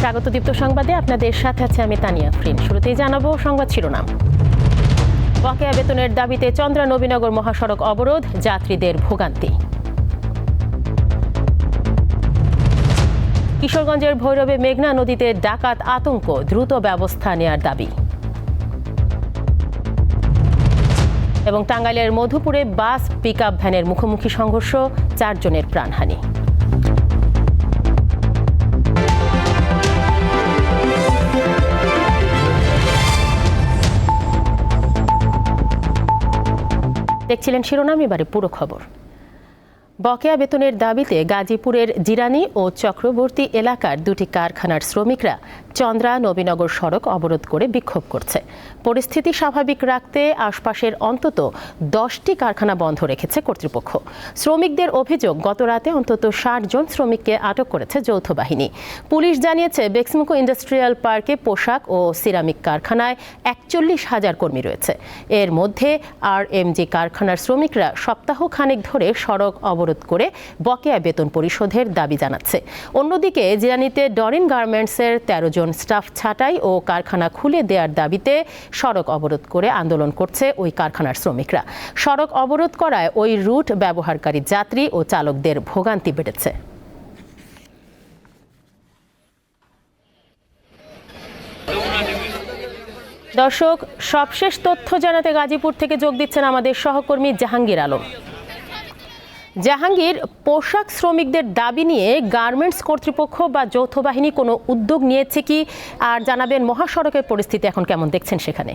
স্বাগত দীপ্ত সংবাদে। আপনাদের সাথে আছে আমি তানিয়া ফ্রিন শুরুতেই জানাব সংবাদ শিরোনাম। বকেয়া বেতনের দাবিতে চন্দ্রা নবীনগর মহাসড়ক অবরোধ, যাত্রীদের ভোগান্তি। কিশোরগঞ্জের ভৈরবে মেঘনা নদীতে ডাকাত আতঙ্ক, দ্রুত ব্যবস্থা নেয়ার দাবি। এবং টাঙ্গাইলের মধুপুরে বাস পিকআপ ভ্যানের মুখোমুখি সংঘর্ষ, চারজনের প্রাণহানি। দেখছিলেন শিরোনাম এবারে পুরো খবর। বকেয়া বেতনের দাবিতে গাজীপুরের জিরানি ও চক্রবর্তী এলাকার দুটি কারখানার শ্রমিকরা চন্দ্রা নবীনগর সড়ক অবরোধ করে বিক্ষোভ করছে। পরিস্থিতি স্বাভাবিক রাখতে আশপাশের অন্তত দশটি কারখানা বন্ধ রেখেছে কর্তৃপক্ষ। শ্রমিকদের অভিযোগ, গতরাতে অন্তত ষাট জন শ্রমিককে আটক করেছে যৌথ বাহিনী। পুলিশ জানিয়েছে, বেক্সিমকো ইন্ডাস্ট্রিয়াল পার্কে পোশাক ও সিরামিক কারখানায় একচল্লিশ হাজার কর্মী রয়েছে। এর মধ্যে আর এমজি কারখানার শ্রমিকরা সপ্তাহ খানেক ধরে সড়ক অবরোধ করে বকেয়া বেতন পরিশোধের দাবি জানাচ্ছে। অন্যদিকে জিরানিতে ডরিন গার্মেন্টসের তেরো জন স্টাফ ছাঁটাই ও কারখানা খুলে দেওয়ার দাবিতে সড়ক অবরোধ করে আন্দোলন করছে ওই কারখানার শ্রমিকরা। সড়ক অবরোধ করায় ওই রুট ব্যবহারকারী যাত্রী ও চালকদের ভোগান্তি বেড়েছে। দর্শক, সবশেষ তথ্য জানাতে গাজীপুর থেকে যোগ দিচ্ছেন আমাদের সহকর্মী জাহাঙ্গীর আলম। জাহাঙ্গীর পোশাক শ্রমিকদের দাবি নিয়ে গার্মেন্টস কর্তৃপক্ষ বা যৌথ বাহিনী কোনো উদ্যোগ নিয়েছে কি? আর জানাবেন মহাসড়কের পরিস্থিতি এখন কেমন দেখছেন সেখানে?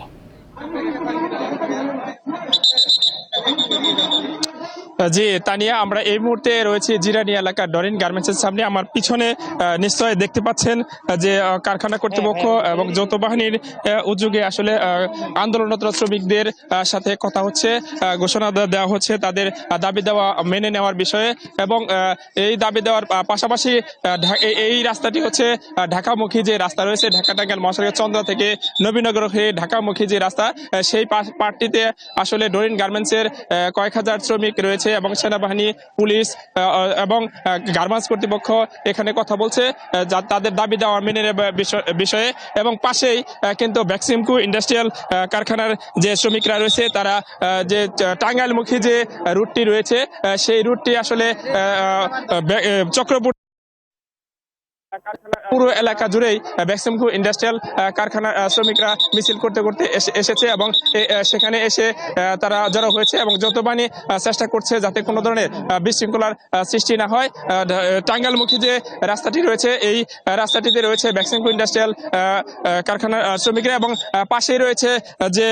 জি তানিয়া আমরা এই মুহূর্তে রয়েছি জিরানি এলাকার ডরিন গার্মেন্টসের সামনে। আমার পিছনে নিশ্চয় দেখতে পাচ্ছেন যে কারখানা কর্তৃপক্ষ এবং যৌথ বাহিনীর উদ্যোগে আসলে আন্দোলনরত শ্রমিকদের সাথে কথা হচ্ছে ঘোষণা দেওয়া হচ্ছে তাদের দাবি দেওয়া মেনে নেওয়ার বিষয়ে এবং এই দাবি দেওয়ার পাশাপাশি এই- রাস্তাটি হচ্ছে ঢাকামুখী যে রাস্তা রয়েছে ঢাকা টাঙ্গাইল মহাসড়কের চন্দ্রা থেকে নবীনগর হয়ে ঢাকামুখী যে রাস্তা সেই পা- পার্টটিতে আসলে ডরিন গার্মেন্টসের কয়েক হাজার শ্রমিক রয়েছে। এবং সেনাবাহিনী পুলিশ এবং গার্মেন্টস কর্তৃপক্ষ এখানে কথা বলছে যা তাদের দাবি দেওয়া মেনে বিষয়ে এবং পাশেই কিন্তু ভ্যাক্সিমকু ইন্ডাস্ট্রিয়াল কারখানার যে শ্রমিকরা রয়েছে তারা যে টাঙ্গাইলমুখী যে রুটটি রয়েছে সেই রুটটি আসলে আহ, চক্রবর্তী পুরো এলাকা জুড়েই ভ্যাক্সিমকু ইন্ডাস্ট্রিয়াল কারখানার শ্রমিকরা মিছিল করতে করতে এসেছে এবং সেখানে এসে তারা জড়ো হয়েছে এবং যৌথ বাহিনী চেষ্টা করছে যাতে কোনো ধরনের বিশৃঙ্খলার সৃষ্টি না হয়। টাঙ্গাইলমুখী যে রাস্তাটি রয়েছে, এই রাস্তাটিতে রয়েছে ভ্যাক্সিমকু ইন্ডাস্ট্রিয়াল কারখানার শ্রমিকরা এবং পাশেই রয়েছে যে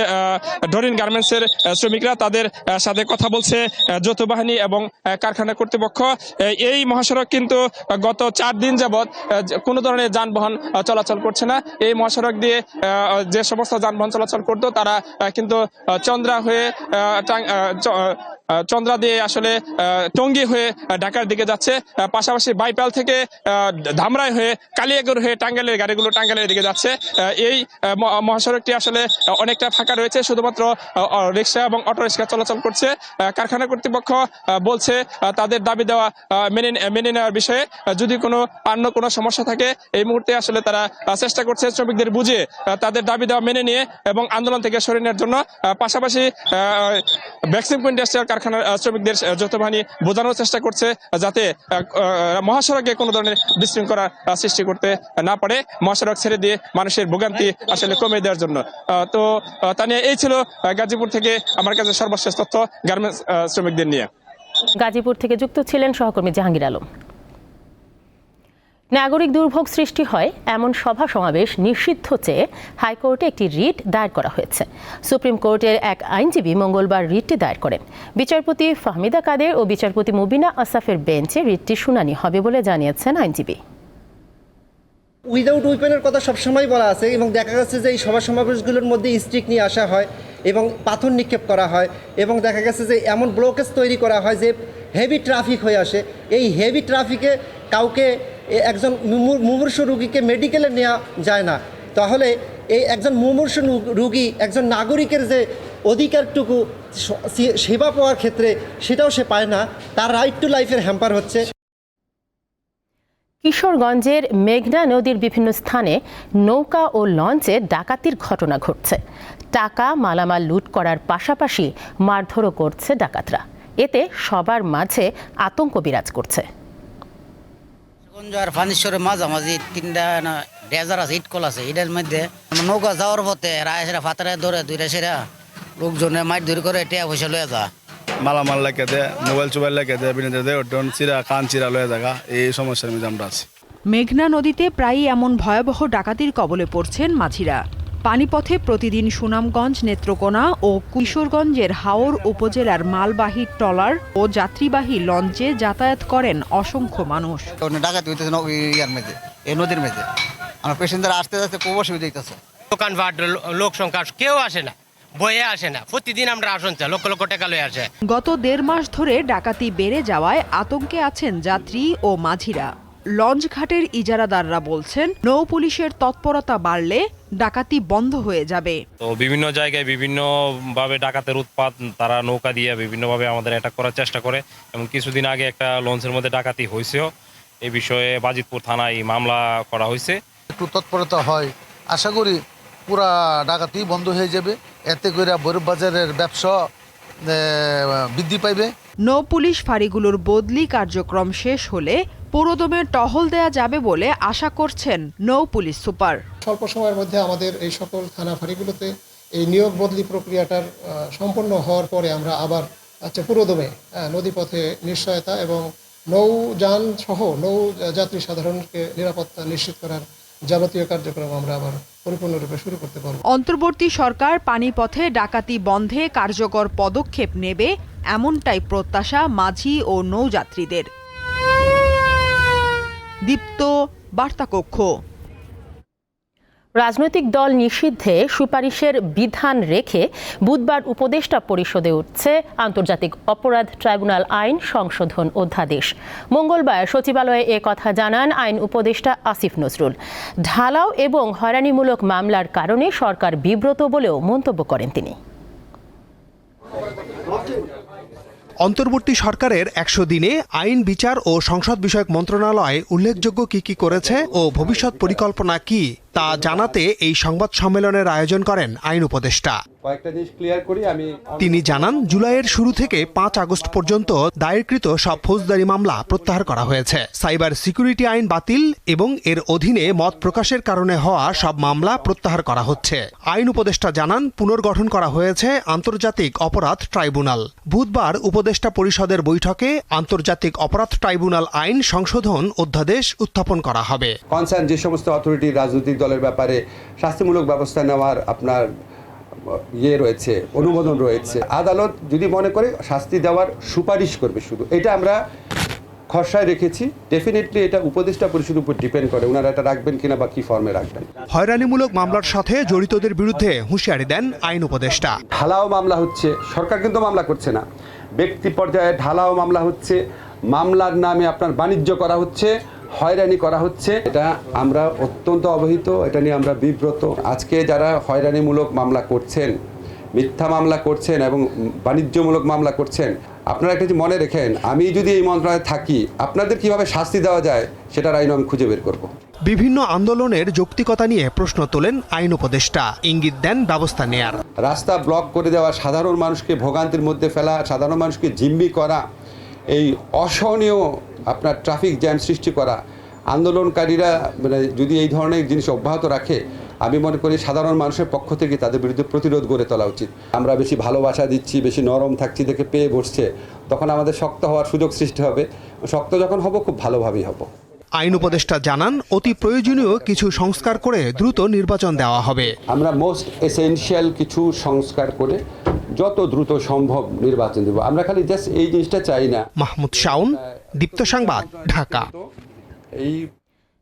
ডরিন গার্মেন্টসের শ্রমিকরা তাদের সাথে কথা বলছে যৌথ বাহিনী এবং কারখানা কর্তৃপক্ষ। এই মহাসড়ক কিন্তু গত চার দিন যাবৎ কোনো ধরনের যানবাহন চলাচল করছে না। এই মহাসড়ক দিয়ে যে সমস্ত যানবাহন চলাচল করতো, তারা কিন্তু চন্দ্রা হয়ে চন্দ্রা দিয়ে আসলে টঙ্গী হয়ে ঢাকার দিকে যাচ্ছে। পাশাপাশি বাইপাল থেকে ধামরাই হয়ে, কালিয়াগড় হয়ে টাঙ্গাইলের গাড়িগুলো টাঙ্গাইলের দিকে যাচ্ছে। এই মহাসড়কটি আসলে অনেকটা ফাঁকা রয়েছে। শুধুমাত্র রিক্সা এবং অটো রিক্সা চলাচল করছে। কারখানা কর্তৃপক্ষ বলছে তাদের দাবি দেওয়া মেনে মেনে নেওয়ার বিষয়ে যদি কোনো, অন্য কোনো সমস্যা থাকে, এই মুহূর্তে আসলে তারা চেষ্টা করছে শ্রমিকদের বুঝে তাদের দাবি দেওয়া মেনে নিয়ে এবং আন্দোলন থেকে সরে নেওয়ার জন্য। পাশাপাশি ভ্যাকসিমকো ইন্ডাস্ট্রিয়াল কারখানার শ্রমিকদের যৌথবাহিনী বোঝানোর চেষ্টা করছে যাতে মহাসড়কে কোনো ধরনের বিশৃঙ্খলা সৃষ্টি করতে না পারে। মহাসড়ক ছেড়ে দিয়ে মানুষের ভোগান্তি আসলে কমে দেওয়ার জন্য। তো তা নিয়ে এই ছিল গাজীপুর থেকে আমার কাছে সর্বশেষ তথ্য, গার্মেন্টস শ্রমিকদের নিয়ে। গাজীপুর থেকে যুক্ত ছিলেন সহকর্মী জাহাঙ্গীর আলম। নাগরিক দুর্ভোগ সৃষ্টি হয় এমন সভা সমাবেশ নিষিদ্ধ চেয়ে হাইকোর্টে একটি রিট দায়ের করা হয়েছে। সুপ্রিম কোর্টের এক আইনজীবী মঙ্গলবার রিটটি দায়ের করেন। বিচারপতি ফাহমিদা কাদের ও বিচারপতি মুবিনা আসাফের বেঞ্চে রিটটি শুনানি হবে বলে জানিয়েছেন আইনজীবী। উইদাউট উইপেনের কথা সবসময় বলা আছে এবং দেখা গেছে যে এই সভা সমাবেশগুলোর মধ্যে স্টিক নিয়ে আসা হয় এবং পাথর নিক্ষেপ করা হয় এবং দেখা গেছে যে এমন ব্লকেজ তৈরি করা হয় যে হেভি ট্রাফিক হয়ে আসে। এই হেভি ট্রাফিকে কাউকে একজন মুমূ- মুমূর্ষু রুগীকে মেডিকেলে নেওয়া যায় না। তাহলে এই একজন মুমূর্ষ রুগী একজন নাগরিকের যে অধিকারটুকু সেবা পাওয়ার ক্ষেত্রে সেটাও সে পায় না। তার রাইট টু লাইফের হ্যাম্পার হচ্ছে। কিশোরগঞ্জের মেঘনা নদীর বিভিন্ন স্থানে নৌকা ও লঞ্চে ডাকাতির ঘটনা ঘটছে। টাকা মালামাল লুট করার পাশাপাশি মারধরও করছে ডাকাতরা। এতে সবার মাঝে আতঙ্ক বিরাজ করছে। আর ফানেশ্বরের মাঝামাঝি তিনটা না ডেজার আছে ইটকল আছে এটার মধ্যে নৌকা যাওয়ার পথে রায় সেরা ফাতারে ধরে দুইটা সেরা লোকজনে মাইট ধরে করে টিয়া পয়সা লয়ে যা মালামাল লেখে দেয় মোবাইল চোবাইল লেখে দেয় বিনে দেয় ওটন চিরা কান চিরা লয়ে থাকা এই সমস্যার মধ্যে আমরা আছি। মেঘনা নদীতে প্রায়ই এমন ভয়াবহ ডাকাতির কবলে পড়ছেন মাঝিরা। পানিপথে প্রতিদিন সুনামগঞ্জ নেত্রকোনা ও কিশোরগঞ্জের হাওর উপজেলার মালবাহী ট্রলার ও যাত্রীবাহী লঞ্চে যাতায়াত করেন অসংখ্য মানুষ। ওখানে ডাকাতি হইতেছে ইয়ার মধ্যে এই নদীর মধ্যে। আমার পেশেন্টদের আসতে আসতে খুব অসুবিধা হইতেছে। দোকানপাট লোক সংখ্যা কেউ আসে না বয়ে আসে না। প্রতিদিন আমরা আসন চাই লক্ষ লক্ষ টাকা লয়ে আসে। গত দেড় মাস ধরে ডাকাতি বেড়ে যাওয়ায় আতঙ্কে আছেন যাত্রী ও মাঝিরা। লঞ্চ ঘাটের ইজারাদাররা বলছেন নৌ পুলিশের তৎপরতা বাড়লে ডাকাতি বন্ধ হয়ে যাবে। তো বিভিন্ন জায়গায় বিভিন্নভাবে ডাকাতের উৎপাত তারা নৌকা দিয়ে বিভিন্নভাবে আমাদের অ্যাটাক করার চেষ্টা করে। এবং কিছুদিন আগে একটা লঞ্চের মধ্যে ডাকাতি হয়েছেও। এই বিষয়ে বাজিতপুর থানায় মামলা করা হয়েছে। একটু তৎপরতা হয়। আশা করি পুরা ডাকাতি বন্ধ হয়ে যাবে। এতে করে বৈরব বাজারের ব্যবসা বৃদ্ধি পাইবে। নৌ পুলিশ ফাঁড়িগুলোর বদলি কার্যক্রম শেষ হলে পুরোদমে টহল দেয়া যাবে বলে আশা করছেন নৌ পুলিশ সুপার। স্বল্প সময়ের মধ্যে আমাদের এই সকল থানা ফাঁড়িগুলোতে এই নিয়োগ বদলি প্রক্রিয়াটার সম্পন্ন হওয়ার পরে আমরা আবার আচ্ছা পুরোদমে নদীপথে নিশ্চয়তা এবং নৌযান সহ নৌ যাত্রী সাধারণকে নিরাপত্তা নিশ্চিত করার যাবতীয় কার্যক্রম আমরা আবার পরিপূর্ণরূপে শুরু করতে পারব। অন্তর্বর্তী সরকার পানিপথে ডাকাতি বন্ধে কার্যকর পদক্ষেপ নেবে এমনটাই প্রত্যাশা মাঝি ও নৌযাত্রীদের। দীপ্ত বার্তাকক্ষ। রাজনৈতিক দল নিষিদ্ধে সুপারিশের বিধান রেখে বুধবার উপদেষ্টা পরিষদে উঠছে আন্তর্জাতিক অপরাধ ট্রাইব্যুনাল আইন সংশোধন অধ্যাদেশ। মঙ্গলবার সচিবালয়ে এ কথা জানান আইন উপদেষ্টা আসিফ নজরুল। ঢালাও এবং হয়রানিমূলক মামলার কারণে সরকার বিব্রত বলেও মন্তব্য করেন তিনি। অন্তর্বর্তী সরকারের একশো দিনে আইন, বিচার ও সংসদ বিষয়ক মন্ত্রণালয় উল্লেখযোগ্য কি কি করেছে ও ভবিষ্যৎ পরিকল্পনা কি? তা জানাতে এই সংবাদ সম্মেলনের আয়োজন করেন আইন উপদেষ্টা। কয়েকটা জিনিস ক্লিয়ার করি আমি তিনি জানান জুলাইয়ের শুরু থেকে পাঁচ আগস্ট পর্যন্ত দায়েরকৃত সব ফৌজদারি মামলা প্রত্যাহার করা হয়েছে। সাইবার সিকিউরিটি আইন বাতিল এবং এর অধীনে মত প্রকাশের কারণে হওয়া সব মামলা প্রত্যাহার করা হচ্ছে। আইন উপদেষ্টা জানান পুনর্গঠন করা হয়েছে আন্তর্জাতিক অপরাধ ট্রাইব্যুনাল। বুধবার উপদেষ্টা পরিষদের বৈঠকে আন্তর্জাতিক অপরাধ ট্রাইব্যুনাল আইন সংশোধন অধ্যাদেশ উত্থাপন করা হবে। কনসার্ন যে সমস্ত অথরিটি রাজনৈতিক দলের ব্যাপারে শাস্তিমূলক ব্যবস্থা নেওয়ার আপনার ইয়ে রয়েছে অনুমোদন রয়েছে। আদালত যদি মনে করে শাস্তি দেওয়ার সুপারিশ করবে শুধু এটা আমরা খসড়ায় রেখেছি। ডেফিনেটলি এটা উপদেষ্টা পরিষদের উপর ডিপেন্ড করে ওনারা এটা রাখবেন কিনা বা কি ফর্মে রাখবেন। হয়রানিমূলক মামলার সাথে জড়িতদের বিরুদ্ধে হুঁশিয়ারি দেন আইন উপদেষ্টা। ঢালাও মামলা হচ্ছে সরকার কিন্তু মামলা করছে না। ব্যক্তি পর্যায়ে ঢালাও মামলা হচ্ছে মামলার নামে আপনার বাণিজ্য করা হচ্ছে। হয়রানি করা হচ্ছে। এটা আমরা অত্যন্ত অবহিত এটা নিয়ে আমরা বিব্রত। আজকে যারা হয়রানিমূলক মামলা করছেন মিথ্যা মামলা করছেন এবং বাণিজ্যমূলক মামলা করছেন আপনারা একটা মনে রেখেন আমি যদি এই মন্ত্রণালয়ে থাকি আপনাদের কীভাবে শাস্তি দেওয়া যায় সেটার আইন আমি খুঁজে বের করব। বিভিন্ন আন্দোলনের যৌক্তিকতা নিয়ে প্রশ্ন তোলেন আইন উপদেষ্টা। ইঙ্গিত দেন ব্যবস্থা নেয়ার। রাস্তা ব্লক করে দেওয়া সাধারণ মানুষকে ভোগান্তির মধ্যে ফেলা সাধারণ মানুষকে জিম্মি করা এই অসহনীয় আপনার ট্রাফিক জ্যাম সৃষ্টি করা আন্দোলনকারীরা মানে যদি এই ধরনের জিনিস অব্যাহত রাখে আমি মনে করি সাধারণ মানুষের পক্ষ থেকে তাদের বিরুদ্ধে প্রতিরোধ গড়ে তোলা উচিত। আমরা বেশি ভালোবাসা দিচ্ছি বেশি নরম থাকছি দেখে পেয়ে বসছে তখন আমাদের শক্ত হওয়ার সুযোগ সৃষ্টি হবে। শক্ত যখন হব খুব ভালোভাবেই হব। আইন উপদেষ্টা জানান অতি প্রয়োজনীয় কিছু সংস্কার করে দ্রুত নির্বাচন দেওয়া হবে। আমরা মোস্ট এসেনশিয়াল কিছু সংস্কার করে যত দ্রুত সম্ভব নির্বাচন দেব। আমরা খালি জাস্ট এই জিনিসটা চাই না। মাহমুদ শাউন দীপ্ত সংবাদ ঢাকা। এই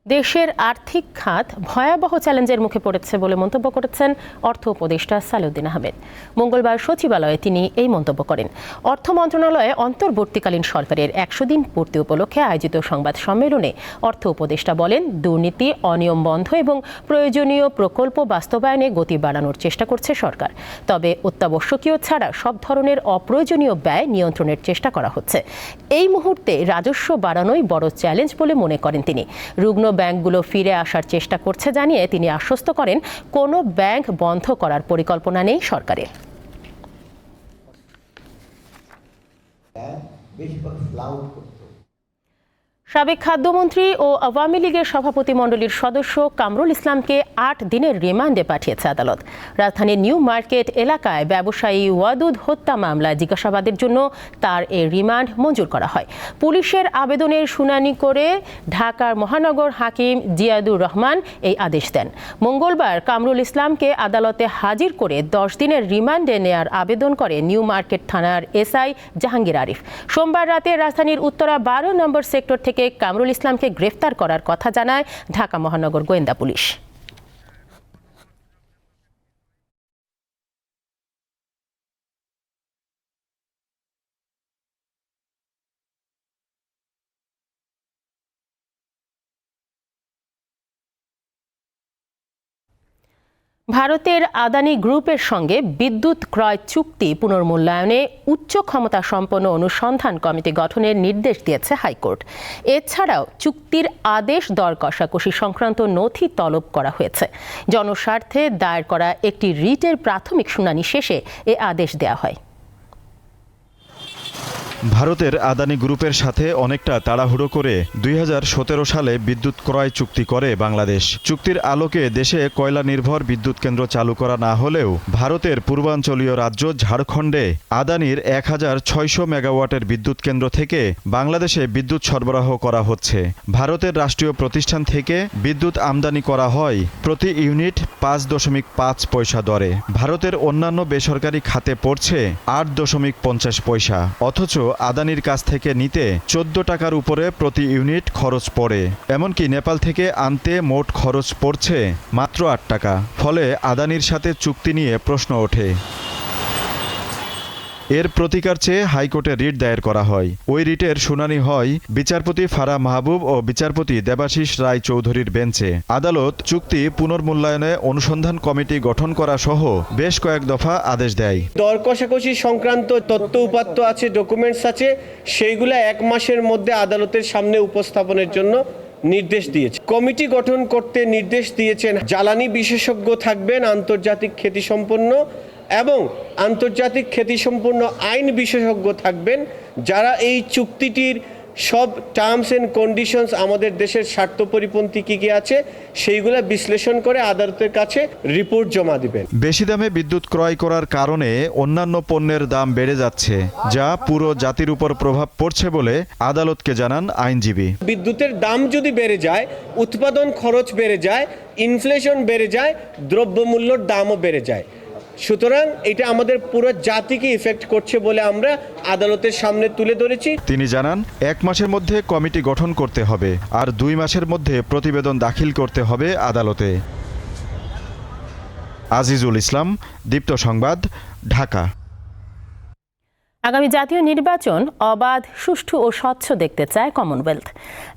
দেশের আর্থিক খাত ভয়াবহ চ্যালেঞ্জের মুখে পড়েছে বলে মন্তব্য করেছেন অর্থ উপদেষ্টা সালেউদ্দিন আহমেদ। মঙ্গলবার সচিবালয়ে তিনি এই মন্তব্য করেন। অর্থ মন্ত্রণালয়ে অন্তর্বর্তীকালীন সরকারের একশো দিন পূর্তি উপলক্ষে আয়োজিত সংবাদ সম্মেলনে অর্থ উপদেষ্টা বলেন, দুর্নীতি, অনিয়ম বন্ধ এবং প্রয়োজনীয় প্রকল্প বাস্তবায়নে গতি বাড়ানোর চেষ্টা করছে সরকার। তবে অত্যাবশ্যকীয় ছাড়া সব ধরনের অপ্রয়োজনীয় ব্যয় নিয়ন্ত্রণের চেষ্টা করা হচ্ছে। এই মুহূর্তে রাজস্ব বাড়ানোই বড় চ্যালেঞ্জ বলে মনে করেন তিনি। রুগ্ন ব্যাংকগুলো ফিরে আসার চেষ্টা করছে জানিয়ে তিনি আশ্বস্ত করেন, কোনো ব্যাংক বন্ধ করার পরিকল্পনা নেই সরকারের। সাবেক খাদ্যমন্ত্রী ও আওয়ামী লীগের সভাপতি মণ্ডলীর সদস্য কামরুল ইসলামকে আট দিনের রিমান্ডে পাঠিয়েছে আদালত। রাজধানীর নিউ মার্কেট এলাকায় ব্যবসায়ী ওয়াদুদ হত্যা মামলায় জিজ্ঞাসাবাদের জন্য তার এই রিমান্ড মঞ্জুর করা হয়। পুলিশের আবেদনের শুনানি করে ঢাকার মহানগর হাকিম জিয়াদুর রহমান এই আদেশ দেন। মঙ্গলবার কামরুল ইসলামকে আদালতে হাজির করে দশ দিনের রিমান্ডে নেয়ার আবেদন করে নিউ মার্কেট থানার এসআই জাহাঙ্গীর আরিফ। সোমবার রাতে রাজধানীর উত্তরা বারো নম্বর সেক্টর থেকে কামরুল ইসলামকে গ্রেফতার করার কথা জানায় ঢাকা মহানগর গোয়েন্দা পুলিশ। ভারতের আদানি গ্রুপের সঙ্গে বিদ্যুৎ ক্রয় চুক্তি পুনর্মূল্যায়নে উচ্চ ক্ষমতা সম্পন্ন অনুসন্ধান কমিটি গঠনের নির্দেশ দিয়েছে হাইকোর্ট। এছাড়াও চুক্তির আদেশ দর কষাকষি সংক্রান্ত নথি তলব করা হয়েছে। জনস্বার্থে দায়ের করা একটি রিটের প্রাথমিক শুনানি শেষে এ আদেশ দেওয়া হয়। ভারতের আদানি গ্রুপের সাথে অনেকটা তাড়াহুড়ো করে দুই হাজার সতেরো সালে বিদ্যুৎ ক্রয় চুক্তি করে বাংলাদেশ। চুক্তির আলোকে দেশে কয়লা নির্ভর বিদ্যুৎ কেন্দ্র চালু করা না হলেও ভারতের পূর্বাঞ্চলীয় রাজ্য ঝাড়খণ্ডে আদানির এক হাজার ছয়শো মেগাওয়াটের বিদ্যুৎ কেন্দ্র থেকে বাংলাদেশে বিদ্যুৎ সরবরাহ করা হচ্ছে। ভারতের রাষ্ট্রীয় প্রতিষ্ঠান থেকে বিদ্যুৎ আমদানি করা হয় প্রতি ইউনিট পাঁচ দশমিক পাঁচ পয়সা দরে। ভারতের অন্যান্য বেসরকারি খাতে পড়ছে আট দশমিক পঞ্চাশ পয়সা। অথচ আদানির কাছ থেকে নিতে চোদ্দ টাকার উপরে প্রতি ইউনিট খরচ পড়ে। এমনকি নেপাল থেকে আনতে মোট খরচ পড়ছে মাত্র আট টাকা। ফলে আদানির সাথে চুক্তি নিয়ে প্রশ্ন ওঠে। এর প্রতিকার চেয়ে হাইকোর্টে রিট দায়ের করা হয়। ওই রিটের শুনানি হয় বিচারপতি ফারা মাহবুব ও বিচারপতি দেবাশিস রায় চৌধুরীর বেঞ্চে। আদালত চুক্তি পুনর্মূল্যায়নে অনুসন্ধান কমিটি গঠন করা সহ বেশ কয়েক দফা আদেশ দেয়। দর কষাকষি সংক্রান্ত তথ্য উপাত্ত আছে, ডকুমেন্টস আছে, সেইগুলো এক মাসের মধ্যে আদালতের সামনে উপস্থাপনের জন্য নির্দেশ দিয়েছে। কমিটি গঠন করতে নির্দেশ দিয়েছেন। জ্বালানি বিশেষজ্ঞ থাকবেন, আন্তর্জাতিক খ্যাতিসম্পন্ন এবং আন্তর্জাতিক খ্যাতিসম্পন্ন আইন বিশেষজ্ঞ থাকবেন যারা এই চুক্তিটির সব টার্মস এন্ড কন্ডিশনস আমাদের দেশের স্বার্থ পরিপন্থী কী কী আছে সেইগুলো বিশ্লেষণ করে আদালতের কাছে রিপোর্ট জমা দিবেন। বেশি দামে বিদ্যুৎ ক্রয় করার কারণে অন্যান্য পণ্যের দাম বেড়ে যাচ্ছে যা পুরো জাতির উপর প্রভাব পড়ছে বলে আদালতকে জানান আইনজীবী। বিদ্যুতের দাম যদি বেড়ে যায় উৎপাদন খরচ বেড়ে যায় ইনফ্লেশন বেড়ে যায় দ্রব্যমূল্যর দামও বেড়ে যায়। সুতরাং এটা আমাদের পুরো জাতিকে ইফেক্ট করছে বলে আমরা আদালতের সামনে তুলে ধরেছি। তিনি জানান, এক মাসের মধ্যে কমিটি গঠন করতে হবে আর দুই মাসের মধ্যে প্রতিবেদন দাখিল করতে হবে আদালতে। আজিজুল ইসলাম, দীপ্ত সংবাদ, ঢাকা। আগামী জাতীয় নির্বাচন অবাধ, সুষ্ঠু ও স্বচ্ছ দেখতে চায় কমনওয়েলথ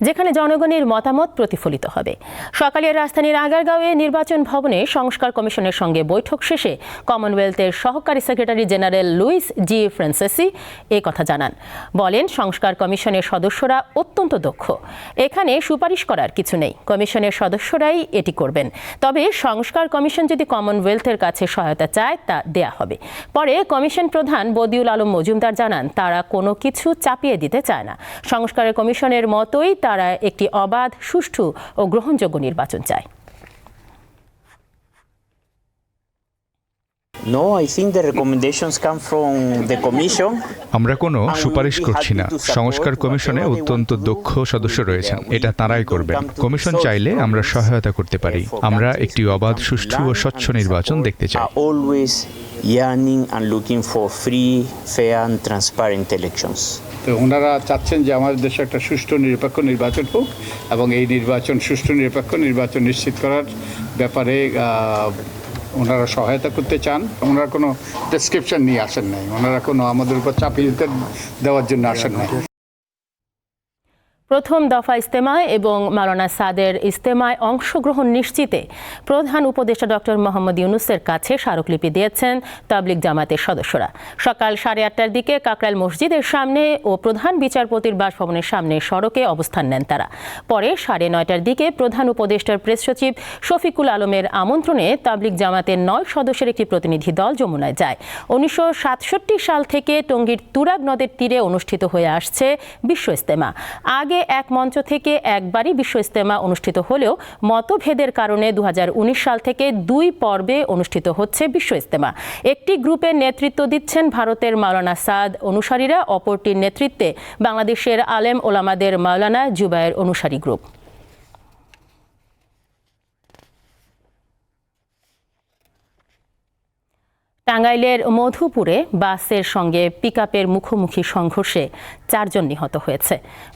যেখানে জনগণের মতামত প্রতিফলিত হবে। সকালে রাজধানীর আগারগাঁওয়ে নির্বাচন ভবনে সংস্কার কমিশনের সঙ্গে বৈঠক শেষে কমনওয়েলথের সহকারী secretary general Luis G Franceschi এ কথা জানান। বলেন, সংস্কার কমিশনের সদস্যরা অত্যন্ত দক্ষ। এখানে সুপারিশ করার কিছু নেই। কমিশনের সদস্যরাই এটি করবেন। তবে সংস্কার কমিশন যদি কমনওয়েলথের কাছে সহায়তা চায়, তা দেয়া হবে। পরে কমিশন প্রধান বদিউল আলম মজুমদার জানান, তারা কোনো কিছু চাপিয়ে দিতে চায় না। সংস্কারের কমিশনের মতোই তারা একটি অবাধ, সুষ্ঠু ও গ্রহণযোগ্য নির্বাচন চায়। No, I think the recommendations come from the commission. আমরা কোনো সুপারিশ করছি না। সংস্কার কমিশনে অত্যন্ত দক্ষ সদস্য রয়েছেন। এটা তারাই করবেন। কমিশন চাইলে আমরা সহায়তা করতে পারি। আমরা একটি অবাধ সুষ্ঠু ও স্বচ্ছ নির্বাচন দেখতে চাই। Are always yearning and looking for free, fair and transparent elections. তো ওনারা চাচ্ছেন যে আমাদের দেশে একটা সুষ্ঠু নিরপেক্ষ নির্বাচন হোক এবং এই নির্বাচন সুষ্ঠু নিরপেক্ষ নির্বাচন নিশ্চিত করার ব্যাপারে ওনারা সহায়তা করতে চান, ওনারা কোনো প্রেসক্রিপশন নিয়ে আসেন নাই, ওনারা কোনো আমাদের উপর চাপিয়ে দেওয়ার জন্য আসেন নাই। প্রথম দফা ইস্তেমায় এবং মালানা সাদের ইস্তেমায় অংশগ্রহণ নিশ্চিতে প্রধান উপদেষ্টা ডক্টর মোহাম্মদ ইউনুসের কাছে স্মারকলিপি দিয়েছেন তাবলিক জামাতের সদস্যরা। সকাল সাড়ে আটটার দিকে কাকরাইল মসজিদের সামনে ও প্রধান বিচারপতির বাসভবনের সামনে সড়কে অবস্থান নেন তারা। পরে সাড়ে নয়টার দিকে প্রধান উপদেষ্টার প্রেস সচিব শফিকুল আলমের আমন্ত্রণে তাবলিক জামাতের নয় সদস্যের একটি প্রতিনিধি দল যমুনায় যায়। উনিশশো সাতষট্টি সাল থেকে টঙ্গীর তুরাগ নদের তীরে অনুষ্ঠিত হয়ে আসছে বিশ্ব ইস্তেমা। আগে এক মঞ্চ থেকে একবারই বিশ্ব ইস্তেমা অনুষ্ঠিত হলেও মতভেদের কারণে দু হাজার উনিশ সাল থেকে দুই পর্বে অনুষ্ঠিত হচ্ছে বিশ্ব ইস্তেমা একটি গ্রুপের নেতৃত্ব দিচ্ছেন ভারতের মাওলানা সাদ অনুসারীরা, অপরটির নেতৃত্বে বাংলাদেশের আলেম ওলামাদের মাওলানা জুবায়ের অনুসারী গ্রুপ। টাঙ্গাইলের মধুপুরে বাসের সঙ্গে পিকআপের মুখোমুখি সংঘর্ষে চারজন নিহত হয়েছে।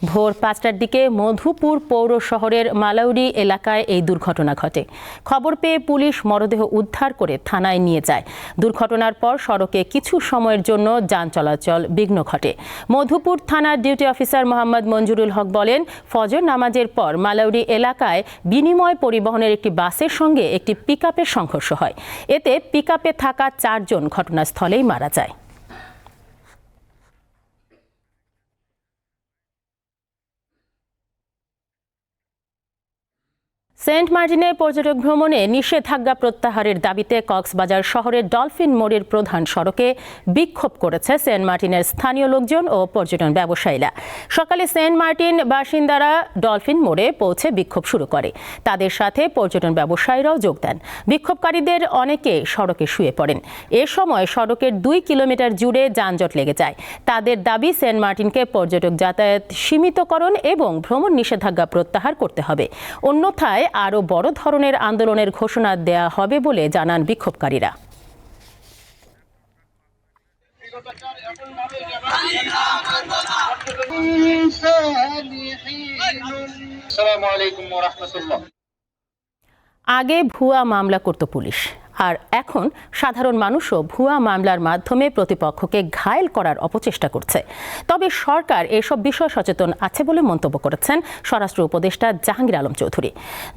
ভোর পাঁচটার দিকে মধুপুর পৌর শহরের মালাউরি এলাকায় এই দুর্ঘটনা ঘটে। খবর পেয়ে পুলিশ মরদেহ উদ্ধার করে থানায় নিয়ে যায়। দুর্ঘটনার পর সড়কে কিছু সময়ের জন্য যান চলাচল বিঘ্ন ঘটে। মধুপুর থানার ডিউটি অফিসার মোহাম্মদ মঞ্জুরুল হক বলেন, ফজর নামাজের পর মালাউরি এলাকায় বিনিময় পরিবহনের একটি বাসের সঙ্গে একটি পিকআপের সংঘর্ষ হয়। এতে পিকআপে থাকা চারজন ঘটনাস্থলেই মারা যায়। সেন্ট মার্টিনে পর্যটক ভ্রমণে নিষেধাজ্ঞা প্রত্যাহারের দাবিতে কক্সবাজার শহরের ডলফিন মোড়ের প্রধান সড়কে বিক্ষোভ করেছে সেন্ট মার্টিনের স্থানীয় লোকজন ও পর্যটন ব্যবসায়ীরা। সকালে সেন্ট মার্টিন বাসিন্দারা ডলফিন মোড়ে পৌঁছে বিক্ষোভ শুরু করে। তাদের সাথে পর্যটন ব্যবসায়ীরাও যোগ দেন। বিক্ষোভকারীদের অনেকে সড়কে শুয়ে পড়েন। এ সময় সড়কের দুই কিলোমিটার জুড়ে যানজট লেগে যায়। তাদের দাবি সেন্ট মার্টিনকে পর্যটক যাতায়াত সীমিতকরণ এবং ভ্রমণ নিষেধাজ্ঞা প্রত্যাহার করতে হবে। অন্যথায় আরও বড় ধরনের আন্দোলনের ঘোষণা দেয়া হবে বলে জানান বিক্ষোভকারীরা। আগে ভুয়া মামলা করত পুলিশ। আর এখন সাধারণ মানুষও ভুয়া মামলার মাধ্যমে প্রতিপক্ষকে ঘায়েল করার অপচেষ্টা করছে। তবে সরকার এসব বিষয় সচেতন আছে বলে মন্তব্য করেছেন স্বরাষ্ট্র উপদেষ্টা জাহাঙ্গীর আলম চৌধুরী।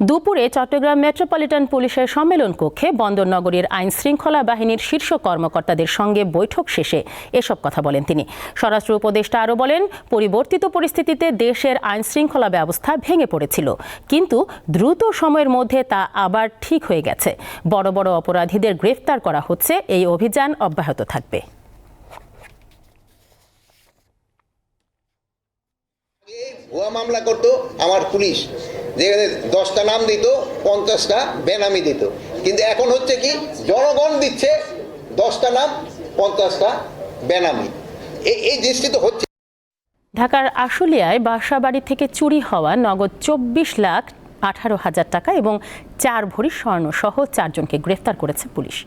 দুপুরে চট্টগ্রাম মেট্রোপলিটন পুলিশের সম্মেলন কক্ষে বন্দর নগরীর আইন শৃঙ্খলা বাহিনীর শীর্ষ কর্মকর্তাদের সঙ্গে বৈঠক শেষে এসব কথা বলেন তিনি। স্বরাষ্ট্র উপদেষ্টা আরও বলেন, পরিবর্তিত পরিস্থিতিতে দেশের আইন শৃঙ্খলা ব্যবস্থা ভেঙে পড়েছিল, কিন্তু দ্রুত সময়ের মধ্যে তা আবার ঠিক হয়ে গেছে। বড় বড় অপরাধীদের গ্রেফতার করা হচ্ছে এই অভিযান অব্যাহত থাকবে। ভুয়া মামলা করতো আমার পুলিশ। যেখানে দশটা নাম দিত পঞ্চাশটা বেনামি দিত। কিন্তু এখন হচ্ছে কি জনগণ দিচ্ছে দশটা নাম পঞ্চাশটা বেনামি। এই জিনিসটি তো হচ্ছে ঢাকার আশুলিয়ায় বাসা বাড়ি থেকে চুরি হওয়া নগদ চব্বিশ লাখ আঠারো হাজার টাকা এবং চার ভরি স্বর্ণ সহ চারজনকে গ্রেফতার করেছে পুলিশ।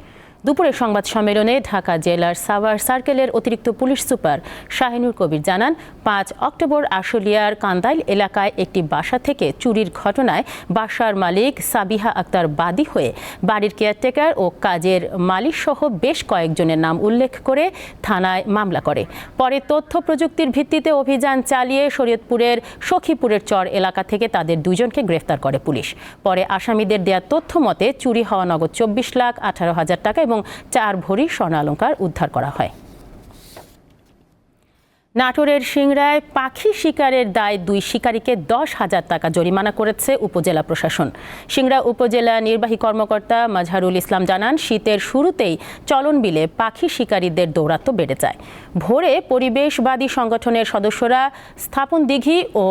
দুপুরের সংবাদ সম্মেলনে ঢাকা জেলার সাভার সার্কেলের অতিরিক্ত পুলিশ সুপার শাহিনুর কবির জানান, পাঁচ অক্টোবর আশুলিয়ার কান্দাইল এলাকায় একটি বাসা থেকে চুরির ঘটনায় বাসার মালিক সাবিহা আক্তার বাদী হয়ে বাড়ির কেয়ারটেকার ও কাজের মালিক সহ বেশ কয়েকজনের নাম উল্লেখ করে থানায় মামলা করে। পরে তথ্য প্রযুক্তির ভিত্তিতে অভিযান চালিয়ে শরীয়তপুরের সখীপুরের চর এলাকা থেকে তাদের দুজনকে গ্রেফতার করে পুলিশ। পরে আসামিদের দেয়া তথ্য মতে, চুরি হওয়া নগদ চব্বিশ লাখ আঠারো হাজার টাকা এবং চার ভরি স্বর্ণালঙ্কার উদ্ধার করা হয়। নাটোরের সিংড়ায় পাখি শিকারের দায় দুই শিকারীকে দশ হাজার টাকা জরিমানা করেছে উপজেলা প্রশাসন। সিংড়া উপজেলা নির্বাহী কর্মকর্তা মাজহারুল ইসলাম জানান শীতের শুরুতেই চলন বিলে পাখি শিকারীদের দৌরাত্ম্য বেড়ে যায়। ভোরে পরিবেশবাদী সংগঠনের সদস্যরা স্থাপন দিঘি ও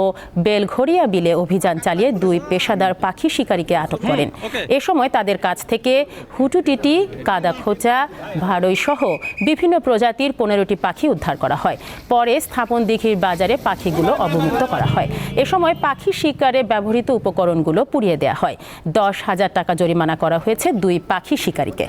বেলঘরিয়া বিলে অভিযান চালিয়ে দুই পেশাদার পাখি শিকারীকে আটক করেন। এ সময় তাদের কাছ থেকে হুটুটিটি কাদা খোঁচা ভাড়ই সহ বিভিন্ন প্রজাতির পনেরোটি পাখি উদ্ধার করা হয়। পরে স্থাপন দিঘির বাজারে পাখিগুলো অবমুক্ত করা হয়। এ সময় পাখি শিকারে ব্যবহৃত উপকরণগুলো পুড়িয়ে দেওয়া হয়। দশ হাজার টাকা জরিমানা করা হয়েছে দুই পাখি শিকারীকে।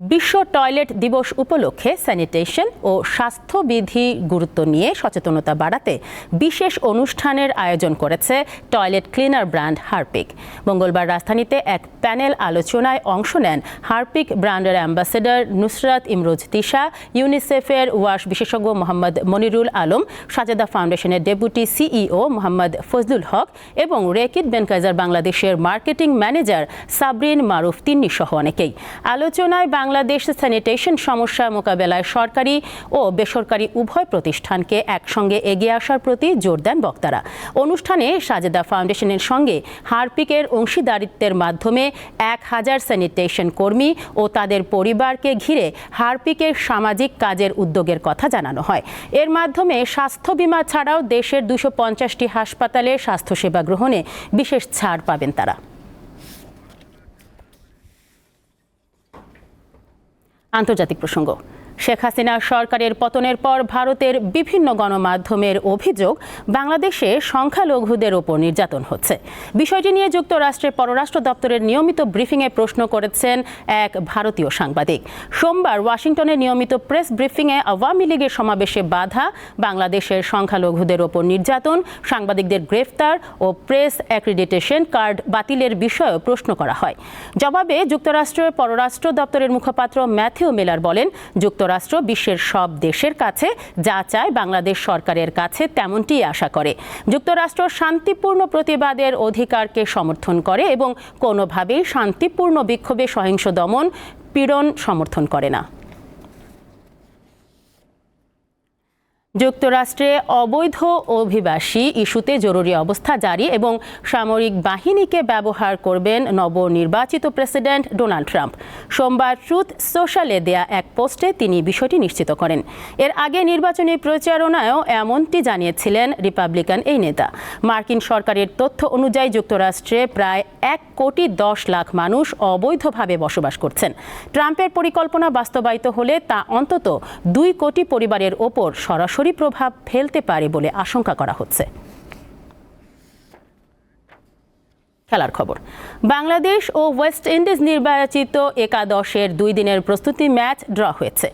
বিশ্ব টয়লেট দিবস উপলক্ষে স্যানিটেশন ও স্বাস্থ্যবিধি গুরুত্ব নিয়ে সচেতনতা বাড়াতে বিশেষ অনুষ্ঠানের আয়োজন করেছে টয়লেট ক্লিনার ব্র্যান্ড হারপিক। মঙ্গলবার রাজধানীতে এক প্যানেল আলোচনায় অংশ নেন হারপিক ব্র্যান্ডের অ্যাম্বাসেডর নুসরাত ইমরোজ তিশা, ইউনিসেফের ওয়াশ বিশেষজ্ঞ মোহাম্মদ মনিরুল আলম, সাজেদা ফাউন্ডেশনের ডেপুটি সিইও মোহাম্মদ ফজলুল হক এবং রেকিট বেনকাইজার বাংলাদেশের মার্কেটিং ম্যানেজার সাবরিন মারুফ তিন্নি সহ অনেকেই। আলোচনায় বাংলাদেশ স্যানিটেশন সমস্যা মোকাবেলায় সরকারি ও বেসরকারি উভয় প্রতিষ্ঠানকে একসঙ্গে এগিয়ে আসার প্রতি জোর দেন বক্তারা। অনুষ্ঠানে সাজেদা ফাউন্ডেশনের সঙ্গে হারপিকের অংশীদারিত্বের মাধ্যমে এক হাজার স্যানিটেশন কর্মী ও তাদের পরিবারকে ঘিরে হারপিকের সামাজিক কাজের উদ্যোগের কথা জানানো হয়। এর মাধ্যমে স্বাস্থ্য বিমা ছাড়াও দেশের দুশো পঞ্চাশটি হাসপাতালে স্বাস্থ্যসেবা গ্রহণে বিশেষ ছাড় পাবেন তারা। আন্তর্জাতিক প্রসঙ্গ। শেখ হাসিনা সরকারের পতনের পর ভারতের বিভিন্ন গণমাধ্যমের অভিযোগ বাংলাদেশে সংখ্যালঘুদের ওপর নির্যাতন হচ্ছে। বিষয়টি নিয়ে যুক্তরাষ্ট্রের পররাষ্ট্র দপ্তরের নিয়মিত ব্রিফিংয়ে প্রশ্ন করেছেন এক ভারতীয় সাংবাদিক। সোমবার ওয়াশিংটনে নিয়মিত প্রেস ব্রিফিংয়ে আওয়ামী লীগের সমাবেশে বাধা, বাংলাদেশের সংখ্যালঘুদের ওপর নির্যাতন, সাংবাদিকদের গ্রেফতার ও প্রেস অ্যাক্রিডিটেশন কার্ড বাতিলের বিষয়েও প্রশ্ন করা হয়। জবাবে যুক্তরাষ্ট্রের পররাষ্ট্র দপ্তরের মুখপাত্র ম্যাথিউ মিলার বলেন, যুক্তরাষ্ট্র বিশ্বের সব দেশের কাছে যা চায় বাংলাদেশ সরকারের কাছে তেমনটি আশা করে। যুক্তরাষ্ট্র শান্তিপূর্ণ প্রতিবাদের অধিকারকে সমর্থন করে এবং কোনোভাবেই শান্তিপূর্ণ বিক্ষোভে সহিংস দমন পীড়ন সমর্থন করে না। যুক্তরাষ্ট্রে অবৈধ অভিবাসী ইস্যুতে জরুরি অবস্থা জারি এবং সামরিক বাহিনীকে ব্যবহার করবেন নবনির্বাচিত প্রেসিডেন্ট ডোনাল্ড ট্রাম্প। সোমবার ট্রুথ সোশ্যালে দেয়া এক পোস্টে তিনি বিষয়টি নিশ্চিত করেন। এর আগে নির্বাচনী প্রচারণায়ও এমনটি জানিয়েছিলেন রিপাবলিকান এই নেতা। মার্কিন সরকারের তথ্য অনুযায়ী যুক্তরাষ্ট্রে প্রায় এক কোটি দশ লাখ মানুষ অবৈধভাবে বসবাস করছেন। ট্রাম্পের পরিকল্পনা বাস্তবায়িত হলে তা অন্তত দুই কোটি পরিবারের ওপর সরাসরি প্রভাব ফেলতে পারে বলে আশঙ্কা করা হচ্ছে। খেলার খবর। বাংলাদেশ ও ওয়েস্ট ইন্ডিজ নির্বাচিত একাদশের দুই দিনের প্রস্তুতি ম্যাচ ড্র হয়েছে।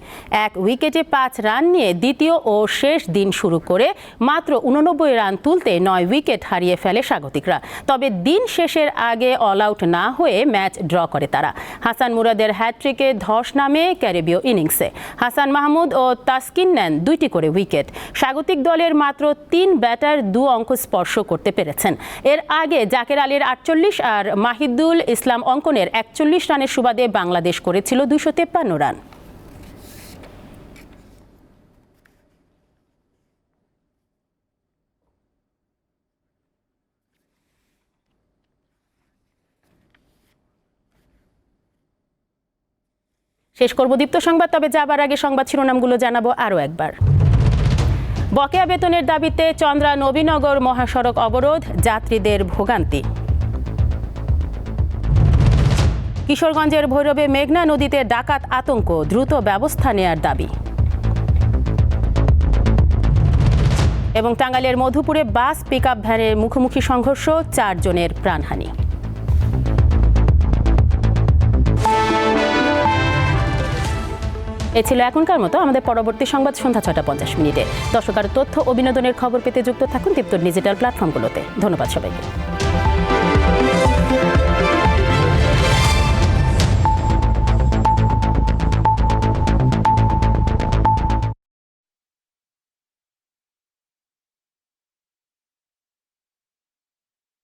এক উইকেটে পাঁচ রান নিয়ে দ্বিতীয় ও শেষ দিন শুরু করে মাত্র উননব্বই রান তুলতে নয় উইকেট হারিয়ে ফেলে স্বাগতিকরা। তবে দিন শেষের আগে অল আউট না হয়ে ম্যাচ ড্র করে তারা। হাসান মুরাদের হ্যাট্রিকে ধস নামে ক্যারিবীয় ইনিংসে। হাসান মাহমুদ ও তাসকিন নেন দুইটি করে উইকেট। স্বাগতিক দলের মাত্র তিন ব্যাটার দু অঙ্ক স্পর্শ করতে পেরেছেন। এর আগে জাকের আলীর আটচল্লিশ আর মাহিদুল ইসলাম অঙ্কনের একচল্লিশ রানের সুবাদে বাংলাদেশ করেছিল দুশো তেপ্পান্ন রান। শেষ করব দীপ্ত সংবাদ, তবে যাবার আগে সংবাদ শিরোনামগুলো জানাব আরও একবার। বকেয়া বেতনের দাবিতে চন্দ্রা নবীনগর মহাসড়ক অবরোধ, যাত্রীদের ভোগান্তি। কিশোরগঞ্জের ভৈরবে মেঘনা নদীতে ডাকাত আতঙ্ক, দ্রুত ব্যবস্থা নেয়ার দাবি। এবং টাঙ্গাইলের মধুপুরে বাস পিকআপ ভ্যানের মুখোমুখি সংঘর্ষ, চারজনের প্রাণহানি। এ ছিল এখনকার মতো, আমাদের পরবর্তী সংবাদ সন্ধ্যা ছটা পঞ্চাশ মিনিটে। দর্শক আর তথ্য ও বিনোদনের খবর পেতে যুক্ত থাকুন দীপ্তর ডিজিটাল প্ল্যাটফর্মগুলোতে। ধন্যবাদ সবাইকে।